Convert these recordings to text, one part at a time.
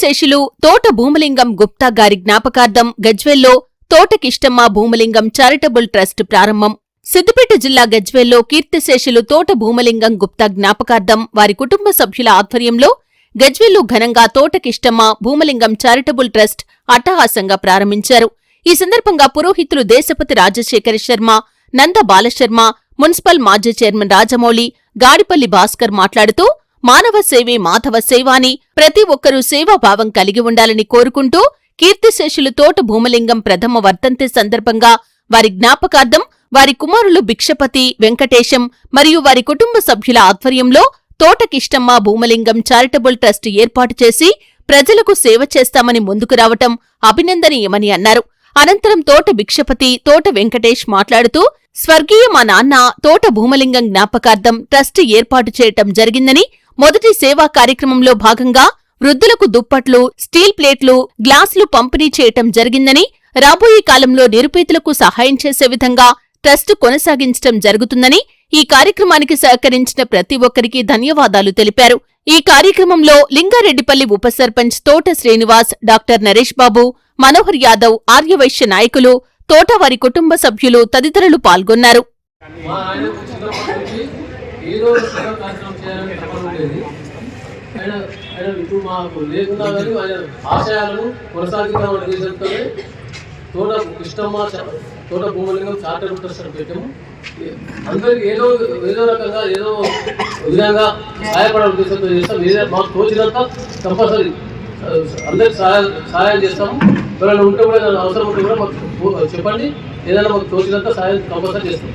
శేషులు తోట భూమలింగం గుప్తా గారి జ్ఞాపకార్థం గజ్వెల్లో తోటకిష్టమ్మ భూమలింగం చారిటబుల్ ట్రస్ట్ ప్రారంభం. సిద్దిపేట జిల్లా గజ్వెల్లో కీర్తిశేషులు తోట భూమలింగం గుప్తా జ్ఞాపకార్థం వారి కుటుంబ సభ్యుల ఆధ్వర్యంలో గజ్వేల్లో ఘనంగా తోటకిష్టమ్మ భూమలింగం చారిటబుల్ ట్రస్ట్ అట్టహాసంగా ప్రారంభించారు. ఈ సందర్భంగా పురోహితులు దేశపతి రాజశేఖర శర్మ నంద బాలశర్మ మున్సిపల్ మాజీ చైర్మన్ రాజమౌళి గాడిపల్లి భాస్కర్ మాట్లాడుతూ మానవ సేవే మాధవ సేవ అని ప్రతి ఒక్కరూ సేవాభావం కలిగి ఉండాలని కోరుకుంటూ కీర్తిశేషులు తోట భూమలింగం ప్రథమ వర్ధంతి సందర్భంగా వారి జ్ఞాపకార్థం వారి కుమారులు భిక్షపతి వెంకటేశం మరియు వారి కుటుంబ సభ్యుల ఆధ్వర్యంలో తోటకిష్టమ్మ భూమలింగం చారిటబుల్ ట్రస్ట్ ఏర్పాటు చేసి ప్రజలకు సేవ చేస్తామని ముందుకు రావటం అభినందనీయమని అన్నారు. అనంతరం తోట భిక్షపతి తోట వెంకటేష్ మాట్లాడుతూ స్వర్గీయ మా నాన్న తోట భూమలింగం జ్ఞాపకార్థం ట్రస్ట్ ఏర్పాటు చేయటం జరిగిందని మొదటి సేవా కార్యక్రమంలో భాగంగా వృద్ధులకు దుప్పట్లు స్టీల్ ప్లేట్లు గ్లాసులు పంపిణీ చేయటం జరిగిందని రాబోయే కాలంలో నిరుపేదలకు సహాయం చేసే విధంగా ట్రస్ట్ కొనసాగించటం జరుగుతుందని ఈ కార్యక్రమానికి సహకరించిన ప్రతి ఒక్కరికి ధన్యవాదాలు తెలిపారు. ఈ కార్యక్రమంలో లింగారెడ్డిపల్లి ఉప సర్పంచ్ తోట శ్రీనివాస్ డాక్టర్ నరేష్ బాబు మనోహర్ యాదవ్ ఆర్యవైశ్య నాయకులు తోటవారి కుటుంబ సభ్యులు తదితరులు పాల్గొన్నారు మా ఆయన చిన్నప్పటి నుంచి ఏదో ఒక కార్యక్రమం చేయాలని తప్పని ఉండేది ఆయన ఆయన ఇప్పుడు మాకు లేకుండా కానీ ఆయన ఆశయాలను కొనసాగిద్దామని ఉద్దేశంతోనే తోట కృష్ణమ్మ తోట భూమలింగం చార్టర్ ట్రస్ట్ పెట్టాము. అందరికి ఏదో ఏదో రకంగా ఏదో విధంగా సహాయపడాలని ఉద్దేశంతో చేస్తాం. ఏదో మాకు తోచినంత కంపల్సరీ అందరికి సహాయం సహాయం చేస్తాము. ఎవరైనా ఉంటే కూడా ఏదైనా అవసరం ఉంటే కూడా మాకు చెప్పండి. ఏదైనా మాకు తోచినంత సహాయం కంపల్సరీ చేస్తాం.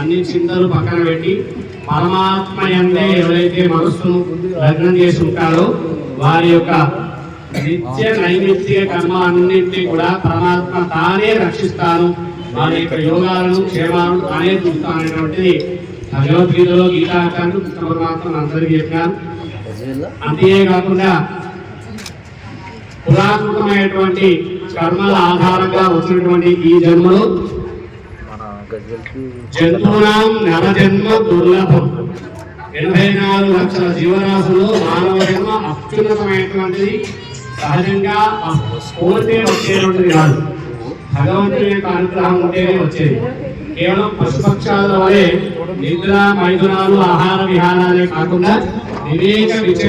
అన్ని చింతలు పక్కన పెట్టి పరమాత్మ ఎందే ఎవరైతే మనస్సును లగ్నం చేసి ఉంటారో వారి యొక్క నిత్య నైమిత్తిక కర్మ అన్నింటినీ కూడా పరమాత్మ తానే రక్షిస్తాను. వారి యొక్క యోగాలను క్షేమాలను తానే చూస్తాననేటువంటిది భగవద్గీతలో గీతాకారులు కృష్ణ పరమాత్మ అందరికీ చెప్పినారు అంతేకాకుండా పురాతనమైనటువంటి కర్మల ఆధారంగా వచ్చినటువంటి ఈ జన్మలో జంతువునాం నరజన్మ దుర్లభం. ఎనభై నాలుగు లక్షల జీవరాశులు మానవ జన్మ అత్యున్నతమైనటువంటిది. సహజంగా కోరితే వచ్చేటువంటిది కాదు. భగవంతుని యొక్క అనుగ్రహం ఉంటేనే వచ్చేది. కేవలం పశుపక్షాల వలె నిద్ర మైదునాలు ఆహార విహారాలే కాకుండా వివేక విచ